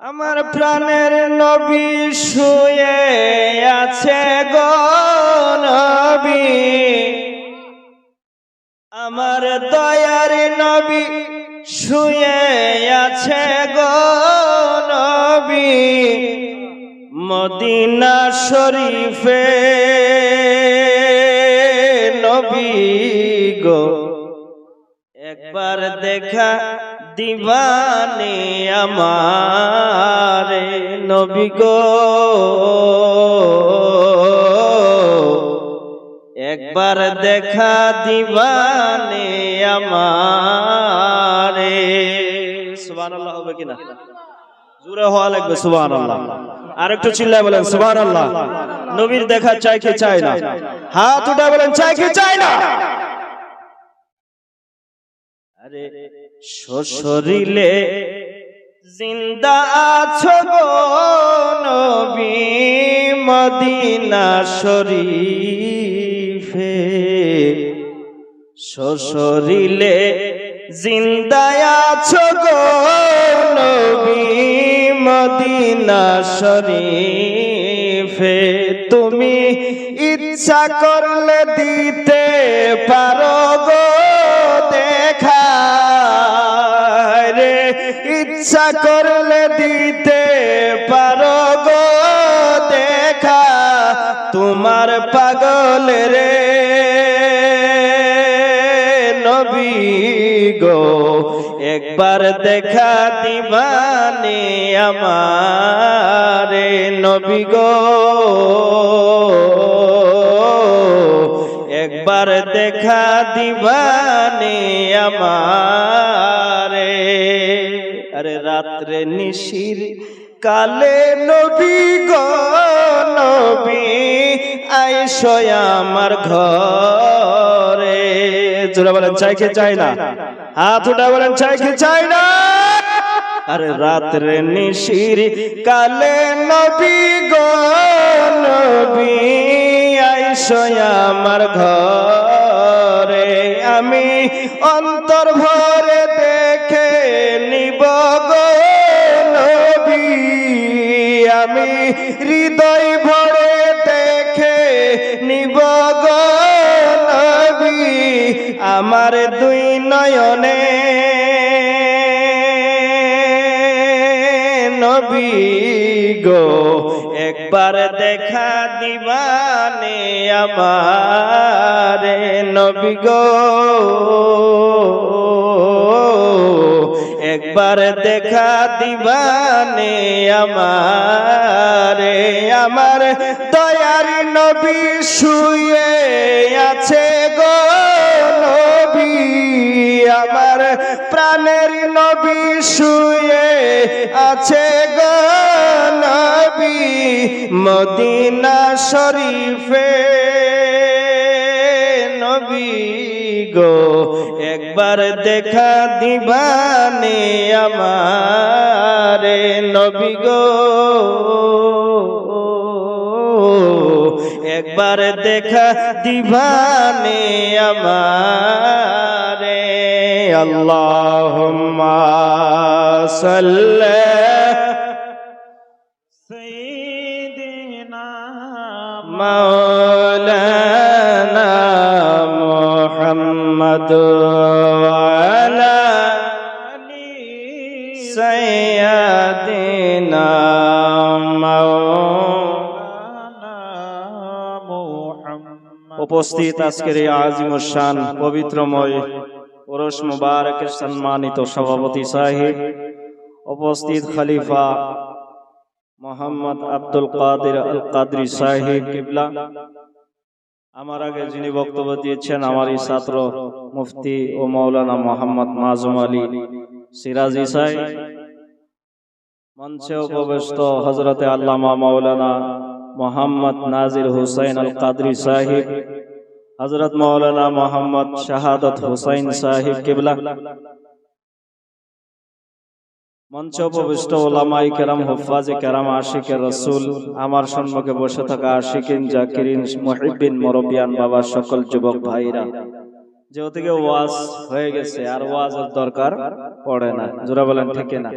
আমার প্রাণের নবী শুয়ে আছে গো নবী। আমার দয়ার নবী শুয়ে আছে গো নবী। মদিনা শরীফে নবী গো। একবার দেখা দিবানে আমারে নবী গো। একবার দেখা দিবানে আমারে। সুবহানাল্লাহ হবে কিনা? জোরে হওয়া লাগবে, সুবহানাল্লাহ। আর একটু চিল্লায় বলেন, সুবহানাল্লাহ। নবীর দেখা চাই কি চাই না? হাত উঠা বলেন চাই কি চাই না? আরে শরীরে জিন্দা আছো গো নবী মদিনা শরীফে। শরীরে জিন্দা আছো গো নবী মদিনা শরীফে। তুমি ইচ্ছা করলে দিতে পারো নবী একবার দেখা দিবানে আমারে নবী গো। একবার দেখা দিবানে আমারে, আরে রাত্রে নিশির কালে নবী গো, নবী আইসো আমার ঘরে। জোরা বলেন, চাই কি চাই না? হাত উঠা বলেন, চাই কি চাই না? আরে রাত্রে নিশির কালে নবী গো নবী, আইসো আমার ঘরে। আমি অন্তর ভরে দেখে নিব গো নবী। আমি হৃদয় আমার দুই নয়নে নবী গো, একবার দেখা দিবানে আমারে নবী গো। একবার দেখা দিবানে আমারে, আমার দয়ার নবী শুয়ে আছে গো নবী মদিনা শরীফে। নবী গো, একবার দেখা দিবানে আমারে। নবী গো, একবার দেখা দিবানে আমারে। আল্লাহুম্মা সাল্লি سيدنا مولانا محمد وعلى سيدنا مولانا উপস্থিত আজকের এই আজিম শান পবিত্রময় ওরস মুবারকের সম্মানিত সভাপতি সাহেব উপস্থিত খলিফা মোহাম্মদ আব্দুল কাদের আল কাদরি সাহেব কিবলা আমার আগে যিনি বক্তব্য দিয়েছেন আমারই ছাত্র মুফতি ও মৌলানা মোহাম্মদ মাজুম আলী সিরাজি সাহেব মঞ্চে উপবিষ্ট হজরতে আল্লামা মৌলানা মোহাম্মদ নাজির হুসাইন আল কাদরি সাহেব হজরত মৌলানা মোহাম্মদ শাহাদত হুসাইন সাহেব কিবলা। মঞ্চে উপবিষ্ট ওলামাই কেরাম, হুফাজে কেরাম, আশিকের রসুল, আমার সম্মুখে বসে থাকা আশিকিন, জাকিরিন মুহিবিন মুরব্বিয়ান বাবা, সকল যুবক ভাইরা। যে ওদিকে ওয়াজ হয়ে গেছে, আর ওয়াজের দরকার পড়ে না, জোরা বলেন ঠিক না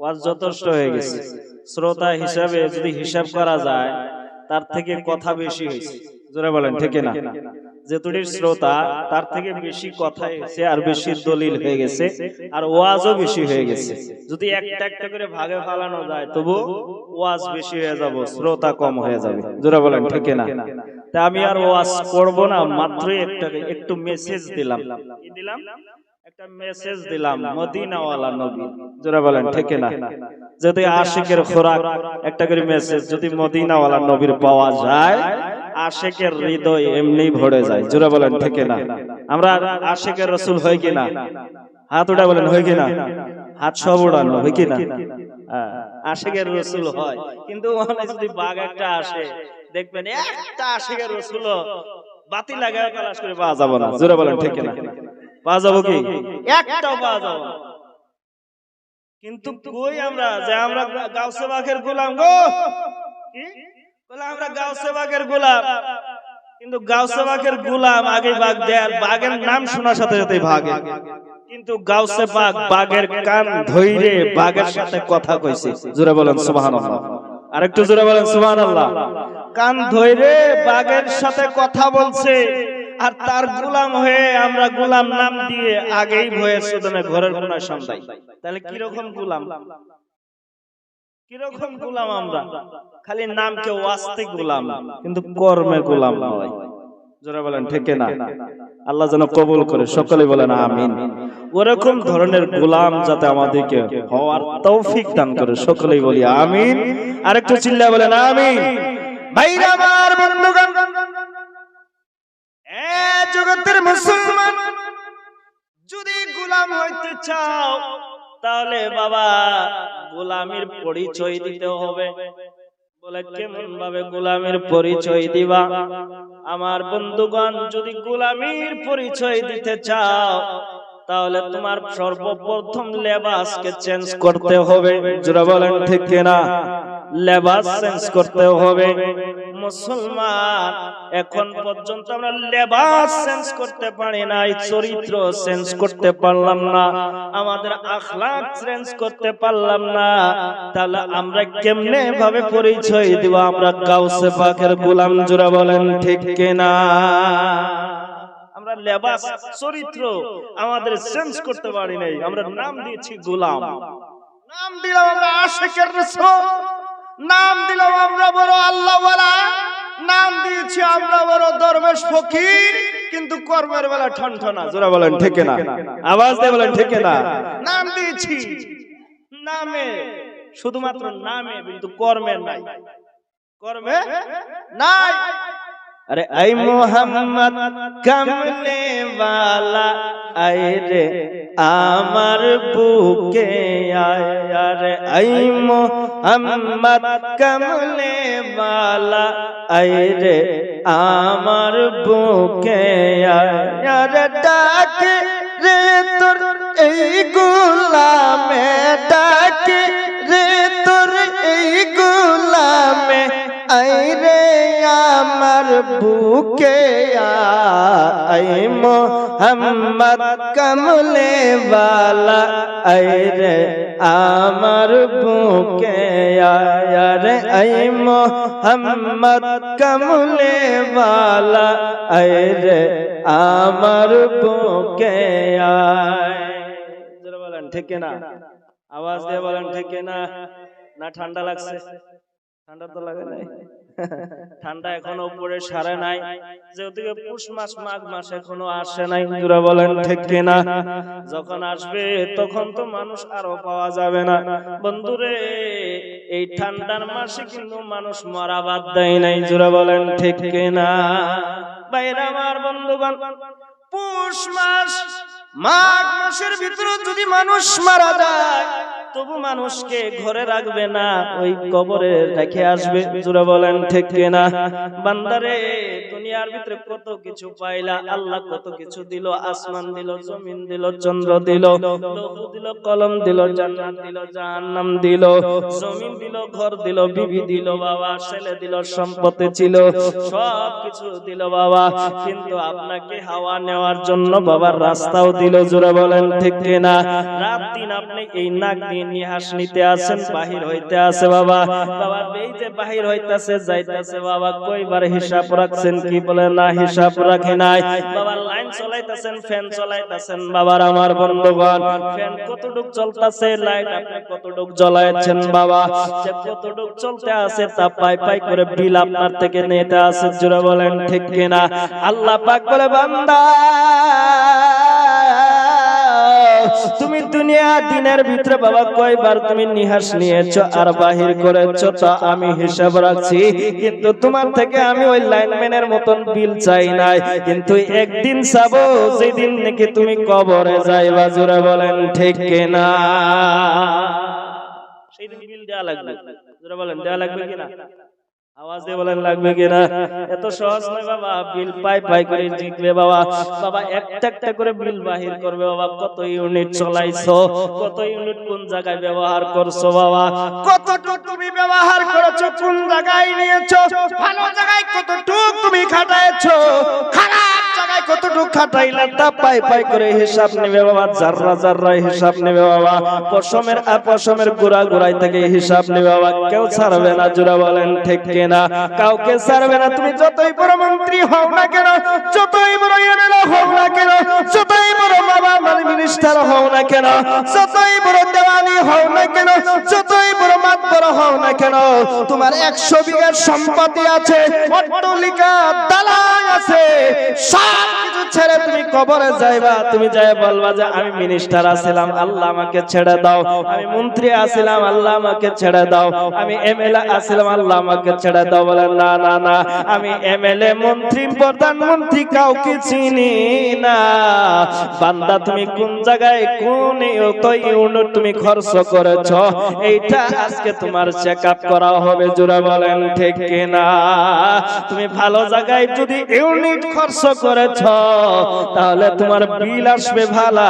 ওয়াজ যথেষ্ট হয়ে গেছে। শ্রোতা হিসাবে যদি হিসাব করা যায়, তার থেকে কথা বেশি হয়েছে, জোরে বলেন ঠিক না যেতুটির শ্রোতা তার থেকে বেশি কথা হয়েছে আর বেশি দলিল হয়ে গেছে আর ওয়াজও বেশি হয়ে গেছে। যদি একটা একটা করে ভাগে ফালানো যায় তবু ওয়াজ বেশি হয়ে যাব শ্রোতা কম হয়ে যাবে। জোরে বলেন ঠিক না তা আমি আর ওয়াজ করব না মাত্রই একটা একটু মেসেজ দিলাম। দিলাম। একটা মেসেজ দিলাম মদিনাওয়ালা নবী। জোরে বলেন ঠিক না যদি আশিকের খোরাক একটা করে মেসেজ যদি মদিনাওয়ালা নবীর পাওয়া যায় আশেকের হৃদয় এমনি ভরে যায়। জোরে বলেন ঠিক না। আমরা আশেকের রসুল হয় কিনা? হাত উঠা বলেন হয় কিনা? হাত সব উড়ানো হয় কিনা? হ্যাঁ, আশেকের রসুল হয়। কিন্তু ওখানে যদি বাঘ একটা আসে দেখবেন একটা আশেকের রসুল বাতি লাগায় তালাশ করে পাওয়া যাব না। জোরে বলেন ঠিক না। পাওয়া যাব কি? একটাও পাওয়া যাব না। কিন্তু কই আমরা? যে আমরা গাউসে বাঘের গোলাম গো। কি? বলে আমরা গাউসে বাঘের গোলাম। কিন্তু গোলাম আগে বাঘ দেয় বাঘের নাম শোনার সাথে সাথে ভাগে কিন্তু গাউসে বাঘ বাঘের কান ধইরে বাঘের সাথে কথা কইছে। জোরে বলেন সুবহানাল্লাহ। আরেকটু জোরে বলেন সুবহানাল্লাহ। কান ধইরে বাঘের সাথে কথা বলছে। আর তার গোলাম হয়ে আমরা গোলাম নাম দিয়ে আগেই ভয়ে সুদনে ঘরের কোনায় সন্তাই তাহলে কীরকম গোলাম? কীরকম গোলাম আমরা? খালি নামকে ওয়াস্তে গোলাম কিন্তু কর্মে গোলাম নয়। জোরে বলেন ঠিক না আল্লাহ যেন কবুল করে সকলে বলেন আমিন। ওরকম ধরনের গোলাম যাতে আমাদেরকে হওয়ার তৌফিক দান করে সকলেই বলি আমিন। আরেকটু চিল্লা বলেন আমিন। ভাইরা আমার বন্ধুগণ। এ জগতের মুসলমান যদি গোলাম হইতে চাও তাহলে বাবা গোলামির পরিচয় দিতে হবে। বলে কেমন ভাবে গোলামের পরিচয় দিবা? আমার বন্ধুগণ যদি গোলামির পরিচয় দিতে চাও তাহলে তোমার সর্বপ্রথম লেবাসকে চেঞ্জ করতে হবে। যারা বলেন ঠিক কিনা? লেবাস চেঞ্জ করতে হবে। মুসলমান, এখন পর্যন্ত আমরা লেবাস চেঞ্জ করতে পারি নাই, চরিত্র চেঞ্জ করতে পারলাম না, আমাদের আখলাক চেঞ্জ করতে পারলাম না, তাহলে আমরা কেমনে ভাবে পরিচয় দিব? আমরা গাউসে পাকের গোলাম জোড়া বলেন, ঠিক কিনা? আমরা লেবাস, চরিত্র আমাদের চেঞ্জ করতে পারি নাই, আমরা নাম দিয়েছি গোলাম। নাম দিলাম আমরা আশেকের রাসূল, নাম দিলাম আমরা বড় আল্লাহ নাম দিয়েছি আমরা বড় দরবেশ ফকির, কিন্তু কর্মের বেলা ঠনঠনা, জোরা বলেন, ঠেকে না। আওয়াজ দিয়ে বলেন, ঠিক না। নাম দিয়েছি। নামে, শুধুমাত্র নামে, কিন্তু কর্মে নাই। কর্মে নাই? अरे ऐ मोहम्मद कमले वाला आए रे আমার বুকে আয় আরে আই মোহাম্মদ কমলে वाला আয় রে আমার বুকে আয় আরে ডাকে রে তোর এই গোলামে ডাকে আইরে আমার বুকে আইমো হাম্মদ কমলে বালা আইরে আমার বুকে আয়ারে আইমো হাম্মদ কমলে বালা আইরে আমার বুকে আয়। ঠিক না আওয়াজ দিয়ে বলেন, ঠিক না না, ঠান্ডা লাগছে। ঠান্ডা তো লাগে নাই। ঠান্ডা এখনও উপরে সারে নাই। যেহেতু পুষ মাস মাঘ মাস এখনও আসে নাই জোরে বলেন ঠিক কিনা? যখন আসবে তখন তো মানুষ আরও পাওয়া যাবে না। বন্ধুরে এই ঠান্ডার মাসে কিন্তু মানুষ মরা বাদ দেয় নাই জোরে বলেন ঠিক কিনা? বাইরে আমার বন্ধুগণ পুষ মাস মাঘ মাসের ভিতরে যদি মানুষ মারা যায়, তবু মানুষকে ঘরে রাখবে না, ওই কবরে রেখে আসবে। জোরে বলেন, ঠিক কিনা? বান্দারে, দুনিয়ার ভিতরে কত কিছু পাইলা, আল্লাহ কত কিছু দিল, আসমান দিল, জমিন দিল, চন্দ্র দিল দিল, কলম দিল, জান্নাত দিল, জাহান্নাম দিল, জমিন দিল, ঘর দিল, বিবি দিল, বাবা, ছেলে দিল, সম্পত্তি ছিল সব কিছু দিল, বাবা। কিন্তু আপনাকে হাওয়া নেওয়ার জন্য বাবার রাস্তাও দিল, জোরে বলেন ঠিক কিনা রাত দিন আপনি এই নাক দিয়ে নিহাস নিতে আছেন, বাহির হইতে আছে বাবা। বাবা বাহির বাবা কয়বার হিসাব রাখছেন কি বলে না, হিসাব নাই। বাবা, লাইন ফ্যান বাবার আমার বন্ধুগণ। ফ্যান কতটুক চলতাছে, লাইট আপনি কতটুক জ্বলাইছেন বাবা। যে কতটুক চলতে আছে তা পাই পাই করে বিল আপনার থেকে নিতে জোরে বলেন ঠিক কিনা। আল্লাহ পাক বলে, বান্দা! তুমি দুনিয়া দিনের ভিতরে বাবা কয়বার তুমি নিহাস নিয়েছো আর বাহির করেছ তা আমি হিসাব রাখছি। কিন্তু তোমার থেকে আমি ওই লাইনম্যানের মতন বিল চাই নাই। কিন্তু একদিন চাবো, যেদিন নাকি তুমি কবরে যাইবা, জোরে বলেন ঠিক কিনা? সেই দিন বিল দেওয়া লাগবে। জোরে বলেন দেওয়া লাগবে কিনা? আওয়াজ দিয়ে বলেন, লাগবে কিনা এত সহজ নয় বাবা, বিল পাই পাই করে জিতবে বাবা। বাবা, একটা একটা করে বিল বাহির করবে বাবা। কত ইউনিট চলাইছো, কত ইউনিট কোন জায়গায় ব্যবহার করছ বাবা? কতটুক তুমি ব্যবহার করেছ, কোন জায়গায় নিয়েছো? ভালো জায়গায় কতটুক তুমি খাটাইছো? খারাপ জায়গায় কতটুক খাটাইলে তা পাই পাই করে হিসাব নেবে বাবা জাররা জাররা হিসাব নেবে বাবা, পশমের আর পশমের গোড়া থেকে হিসাব নেবে বাবা, কেউ ছাড়বে না জোরা বলেন, ঠিক কিনা? কাউকে ছাড়বে না, তুমি যতই বড় মন্ত্রী হও না কেন, যতই বড় এমএলএ হও না কেন, যতই বড় বাবা মানে মিনিস্টার হও না কেন, যতই বড় হও না কেন? তোমার একশো বিঘার সম্পত্তি আছে অট্টলিকা আছে। সব কিছু ছেড়ে তুমি কবরে যাইবা। তুমি যাই বলবা যে আমি মিনিস্টার আছিলাম, আল্লাহ আমাকে ছেড়ে দাও। আমি মন্ত্রী আছিলাম, আল্লাহ আমাকে ছেড়ে দাও। আমি এমএলএ আছিলাম, আল্লাহ আমাকে ছেড়ে দাও। বলে, না না না, আমি এমএলএ, মন্ত্রী, প্রধানমন্ত্রী কাউকে চিনি না। বান্দা, তুমি কোন জায়গায়, কোন তুমি খরচ করেছ? এইটা আজকে তোমার চেক আপ করা হবে জোরে বলেন, ঠিক কিনা? তুমি ভালো জায়গায় যদি ইউনিট খরচ করেছ, তাহলে তোমার বিল আসবে ভালা।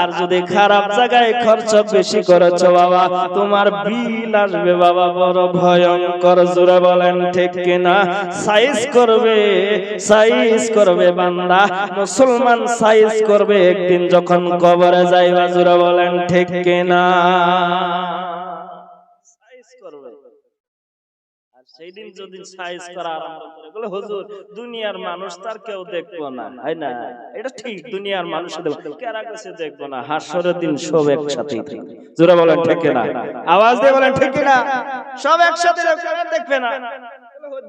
আর যদি খারাপ জায়গায় খরচ বেশি করেছ, বাবা, তোমার বিল আসবে, বাবা, বড় ভয়ঙ্কর, জোরে বলেন, ঠিক কিনা? সাইজ করবে সাইজ করবে বান্দা। মুসলমান সাইজ করবে একদিন যখন কবরে যাইবা, জোরে বলেন, ঠিক কিনা সাইজ করবে আর সেই দিন যদি সাইজ করা আরম্ভ করে বলে হুজুর দুনিয়ার মানুষ তার কেউ দেখব না। তাই না? এটা ঠিক দুনিয়ার মানুষ কেরা কাছে দেখব না। হাসরের দিন সব একসাথে। জোরে বলেন ঠিক না। আওয়াজ দিয়ে বলেন ঠিক না। সব একসাথে দেখবে, না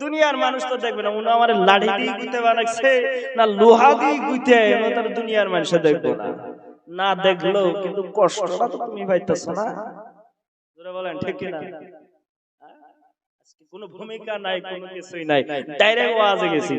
দুনিয়ার মানুষ তো দেখবে না। উনি আমার লাঠি দিয়ে গুইতে বানাইছে না লোহা দিয়ে গুইতে তার দুনিয়ার মানুষ দেখবে না। না। দেখল কিন্তু কষ্টটা তো তুমি পাইতেছো না। জোরে বলেন ঠিক না? কোনো ভূমিকা নাই কোনো কিছুই নাই। ডাইরেক্ট ওয়াজে গেছি